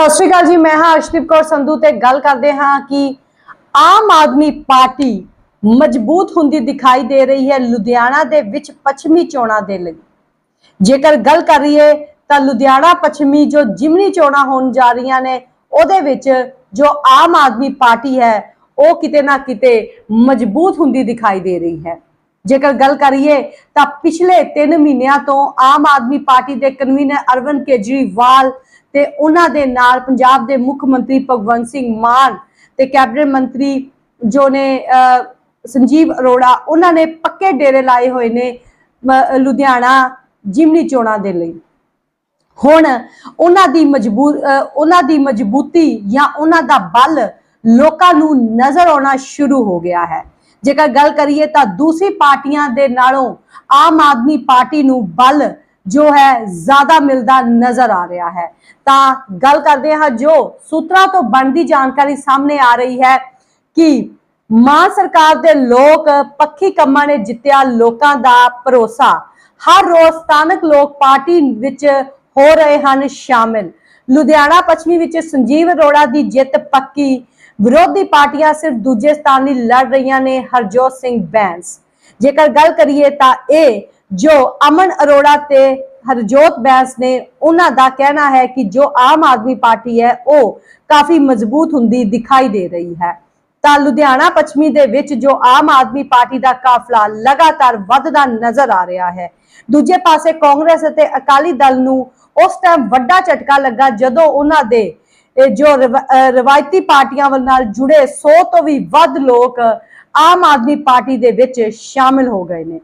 ਸਤਿ ਸ਼੍ਰੀ ਅਕਾਲ ਜੀ, ਮੈਂ ਹਾਂ ਅਰਸ਼ਦੀਪ ਕੌਰ ਸੰਧੂ ਤੇ ਗੱਲ ਕਰਦੇ ਹਾਂ ਕਿ ਆਮ ਆਦਮੀ ਪਾਰਟੀ ਮਜ਼ਬੂਤ ਹੁੰਦੀ ਦਿਖਾਈ ਦੇ ਰਹੀ ਹੈ ਲੁਧਿਆਣਾ ਦੇ ਵਿੱਚ ਪੱਛਮੀ ਚੋਣਾਂ ਦੇ ਲਈ। ਜੇਕਰ ਗੱਲ ਕਰੀਏ ਤਾਂ ਲੁਧਿਆਣਾ ਪੱਛਮੀ ਜੋ ਜਿਮਨੀ ਚੋਣਾਂ ਹੋਣ ਜਾ ਰਹੀਆਂ ਨੇ, ਉਹਦੇ ਵਿੱਚ ਜੋ ਆਮ ਆਦਮੀ ਪਾਰਟੀ ਹੈ, ਉਹ ਕਿਤੇ ਨਾ ਕਿਤੇ ਮਜ਼ਬੂਤ ਹੁੰਦੀ ਦਿਖਾਈ ਦੇ ਰਹੀ ਹੈ। ਜੇਕਰ ਗੱਲ ਕਰੀਏ ਤਾਂ ਪਿਛਲੇ 3 ਮਹੀਨਿਆਂ ਤੋਂ ਆਮ ਆਦਮੀ ਪਾਰਟੀ ਦੇ ਕਨਵੀਨਰ ਅਰਵਿੰਦ ਕੇਜਰੀਵਾਲ ਤੇ ਉਹਨਾਂ ਦੇ ਨਾਲ ਪੰਜਾਬ ਦੇ ਮੁੱਖ ਮੰਤਰੀ ਭਗਵੰਤ ਸਿੰਘ ਮਾਨ ਤੇ ਕੈਬਨਿਟ ਮੰਤਰੀ ਜੋ ਨੇ ਸੰਜੀਵ ਅਰੋੜਾ, ਉਹਨਾਂ ਨੇ ਪੱਕੇ ਡੇਰੇ ਲਾਏ ਹੋਏ ਨੇ ਲੁਧਿਆਣਾ, ਜਿਮਨੀ ਚੋਣਾਂ ਦੇ ਲਈ। ਹੁਣ ਉਹਨਾਂ ਦੀ ਮਜਬੂਰ ਅਹ ਉਹਨਾਂ ਦੀ ਮਜ਼ਬੂਤੀ ਜਾਂ ਉਹਨਾਂ ਦਾ ਬਲ ਲੋਕਾਂ ਨੂੰ ਨਜ਼ਰ ਆਉਣਾ ਸ਼ੁਰੂ ਹੋ ਗਿਆ ਹੈ। ਜੇਕਰ ਗੱਲ ਕਰੀਏ ਤਾਂ ਦੂਸਰੀ ਪਾਰਟੀਆਂ ਦੇ ਨਾਲੋਂ ਆਮ ਆਦਮੀ ਪਾਰਟੀ ਨੂੰ ਬਲ ਜੋ ਹੈ ਜ਼ਿਆਦਾ ਮਿਲਦਾ ਨਜ਼ਰ ਆ ਰਿਹਾ ਹੈ। ਤਾਂ ਗੱਲ ਕਰਦੇ ਹਾਂ ਜੋ ਸੂਤਰਾਂ ਤੋਂ ਬਣਦੀ ਜਾਣਕਾਰੀ ਸਾਹਮਣੇ ਆ ਰਹੀ ਹੈ ਕਿ ਮਾਂ ਸਰਕਾਰ ਦੇ ਲੋਕ ਪੱਖੀ ਕੰਮਾਂ ਨੇ ਜਿੱਤਿਆ ਲੋਕਾਂ ਦਾ ਭਰੋਸਾ। ਹਰ ਰੋਜ਼ ਸਥਾਨਕ ਲੋਕ ਪਾਰਟੀ ਵਿੱਚ ਹੋ ਰਹੇ ਹਨ ਸ਼ਾਮਿਲ। ਲੁਧਿਆਣਾ, ਪੱਛਮੀ ਵਿੱਚ ਸੰਜੀਵ ਅਰੋੜਾ ਦੀ ਜਿੱਤ ਪੱਕੀ ਵਿਰੋਧੀ ਪਾਰਟੀਆਂ ਸਿਰਫ ਦੂਜੇ ਸਥਾਨ ਲਈ ਲੜ ਰਹੀਆਂ ਨੇ ਹਰਜੋਤ ਸਿੰਘ ਬੈਂਸ। ਜੇਕਰ ਗੱਲ ਕਰੀਏ ਤਾਂ ਇਹ ਜੋ ਅਮਨ ਅਰੋੜਾ ਤੇ ਹਰਜੋਤ ਬੈਂਸ ਨੇ ਉਹਨਾਂ ਦਾ ਕਹਿਣਾ ਹੈ ਕਿ ਜੋ ਆਮ ਆਦਮੀ ਪਾਰਟੀ ਹੈ, ਉਹ ਕਾਫੀ ਮਜ਼ਬੂਤ ਹੁੰਦੀ ਦਿਖਾਈ ਦੇ ਰਹੀ ਹੈ। ਤਾਂ ਲੁਧਿਆਣਾ ਪੱਛਮੀ ਦੇ ਵਿੱਚ ਜੋ ਆਮ ਆਦਮੀ ਪਾਰਟੀ ਦਾ ਕਾਫਲਾ ਲਗਾਤਾਰ ਵੱਧਦਾ ਨਜ਼ਰ ਆ ਰਿਹਾ ਹੈ। ਦੂਜੇ ਪਾਸੇ ਕਾਂਗਰਸ ਅਤੇ ਅਕਾਲੀ ਦਲ ਨੂੰ ਉਸ ਟਾਈਮ ਵੱਡਾ ਝਟਕਾ ਲੱਗਾ ਜਦੋਂ ਉਹਨਾਂ ਦੇ ਜੋ ਰਿਵਾ- ਰਵਾਇਤੀ ਪਾਰਟੀਆਂ ਵੱਲ ਨਾਲ ਜੁੜੇ 100 ਤੋਂ ਵੀ ਵੱਧ ਲੋਕ ਆਮ ਆਦਮੀ ਪਾਰਟੀ ਦੇ ਵਿੱਚ ਸ਼ਾਮਿਲ ਹੋ ਗਏ ਨੇ।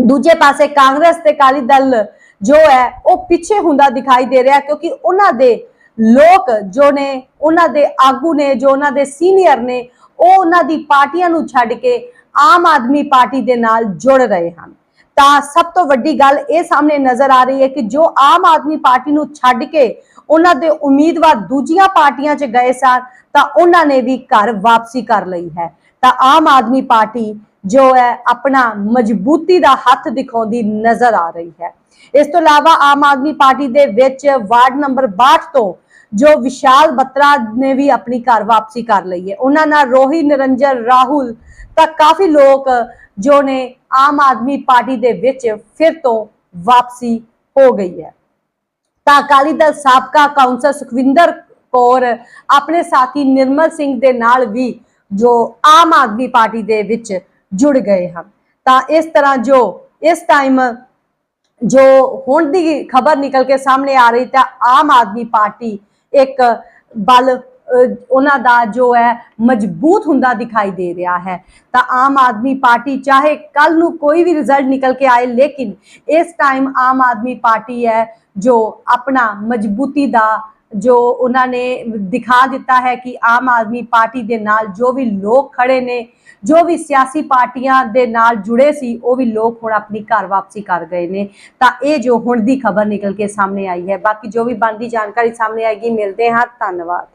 ਦੂਜੇ ਪਾਸੇ ਕਾਂਗਰਸ ਤੇ ਅਕਾਲੀ ਦਲ ਜੋ ਹੈ, ਉਹ ਪਿੱਛੇ ਹੁੰਦਾ ਦਿਖਾਈ ਦੇ ਰਿਹਾ ਕਿਉਂਕਿ ਉਹਨਾਂ ਦੇ ਲੋਕ ਜੋ ਨੇ, ਉਹਨਾਂ ਦੇ ਆਗੂ ਨੇ, ਜੋ ਉਹਨਾਂ ਦੇ ਸੀਨੀਅਰ ਨੇ, ਉਹ ਉਹਨਾਂ ਦੀ ਪਾਰਟੀਆਂ ਨੂੰ ਛੱਡ ਕੇ ਆਮ ਆਦਮੀ ਪਾਰਟੀ ਦੇ ਨਾਲ ਜੁੜ ਰਹੇ ਹਨ। ਤਾਂ ਸਭ ਤੋਂ ਵੱਡੀ ਗੱਲ ਇਹ ਸਾਹਮਣੇ ਨਜ਼ਰ ਆ ਰਹੀ ਹੈ ਕਿ ਜੋ ਆਮ ਆਦਮੀ ਪਾਰਟੀ ਨੂੰ ਛੱਡ ਕੇ ਉਹਨਾਂ ਦੇ ਉਮੀਦਵਾਰ ਦੂਜੀਆਂ ਪਾਰਟੀਆਂ 'ਚ ਗਏ ਸਨ ਤਾਂ ਉਹਨਾਂ ਨੇ ਵੀ ਘਰ ਵਾਪਸੀ ਕਰ ਲਈ ਹੈ। ਤਾਂ ਆਮ ਆਦਮੀ ਪਾਰਟੀ ਜੋ ਹੈ ਆਪਣਾ ਮਜ਼ਬੂਤੀ ਦਾ ਹੱਥ ਦਿਖਾਉਂਦੀ ਨਜ਼ਰ ਆ ਰਹੀ ਹੈ। ਇਸ ਤੋਂ ਇਲਾਵਾ ਆਮ ਆਦਮੀ ਪਾਰਟੀ ਦੇ ਵਿੱਚ ਵਾਰਡ ਨੰਬਰ 62 ਤੋਂ ਜੋ ਵਿਸ਼ਾਲ ਬੱਤਰਾ ਨੇ ਵੀ ਆਪਣੀ ਘਰ ਵਾਪਸੀ ਕਰ ਲਈ ਹੈ। ਉਹਨਾਂ ਨਾਲ ਰੋਹੀ ਨਿਰੰਜਨ ਰਾਹੁਲ ਤਾਂ ਕਾਫੀ ਲੋਕ ਜੋ ਨੇ ਆਮ ਆਦਮੀ ਪਾਰਟੀ ਦੇ ਵਿੱਚ ਫਿਰ ਤੋਂ ਵਾਪਸੀ ਹੋ ਗਈ ਹੈ। ਤਾਂ ਅਕਾਲੀ ਦਲ ਸਾਬਕਾ ਕਾਉਂਸਲਰ ਸੁਖਵਿੰਦਰ ਕੌਰ, ਆਪਣੇ ਸਾਥੀ ਨਿਰਮਲ ਸਿੰਘ ਦੇ ਨਾਲ ਵੀ ਜੋ ਆਮ ਆਦਮੀ ਪਾਰਟੀ ਦੇ ਵਿੱਚ ਜੁੜ ਗਏ ਹਨ। ਤਾਂ ਇਸ ਤਰ੍ਹਾਂ ਜੋ ਇਸ ਟਾਈਮ ਜੋ ਹੁਣ ਦੀ ਖਬਰ ਨਿਕਲ ਕੇ ਸਾਹਮਣੇ ਆ ਰਹੀ ਤਾਂ ਆਮ ਆਦਮੀ ਪਾਰਟੀ ਇੱਕ ਬਲ ਉਹਨਾਂ ਦਾ ਜੋ ਹੈ ਮਜ਼ਬੂਤ ਹੁੰਦਾ ਦਿਖਾਈ ਦੇ ਰਿਹਾ ਹੈ। ਤਾਂ ਆਮ ਆਦਮੀ ਪਾਰਟੀ ਚਾਹੇ ਕੱਲ ਨੂੰ ਕੋਈ ਵੀ ਰਿਜ਼ਲਟ ਨਿਕਲ ਕੇ ਆਏ, ਲੇਕਿਨ ਇਸ ਟਾਈਮ ਆਮ ਆਦਮੀ ਪਾਰਟੀ ਹੈ ਜੋ ਆਪਣਾ ਮਜ਼ਬੂਤੀ ਦਾ ਜੋ ਉਹਨਾਂ ਨੇ ਦਿਖਾ ਦਿੱਤਾ ਹੈ ਕਿ ਆਮ ਆਦਮੀ ਪਾਰਟੀ ਦੇ ਨਾਲ ਜੋ ਵੀ ਲੋਕ ਖੜੇ ਨੇ, ਜੋ ਵੀ ਸਿਆਸੀ ਪਾਰਟੀਆਂ ਦੇ ਨਾਲ ਜੁੜੇ ਸੀ, ਉਹ ਵੀ ਲੋਕ ਹੁਣ ਆਪਣੀ ਘਰ ਵਾਪਸੀ ਕਰ ਗਏ ਨੇ। ਤਾਂ ਇਹ ਜੋ ਹੁਣ ਦੀ ਖਬਰ ਨਿਕਲ ਕੇ ਸਾਹਮਣੇ ਆਈ ਹੈ। ਬਾਕੀ ਜੋ ਵੀ ਬਣਦੀ ਜਾਣਕਾਰੀ ਸਾਹਮਣੇ ਆਏਗੀ, ਮਿਲਦੇ ਹਾਂ। ਧੰਨਵਾਦ।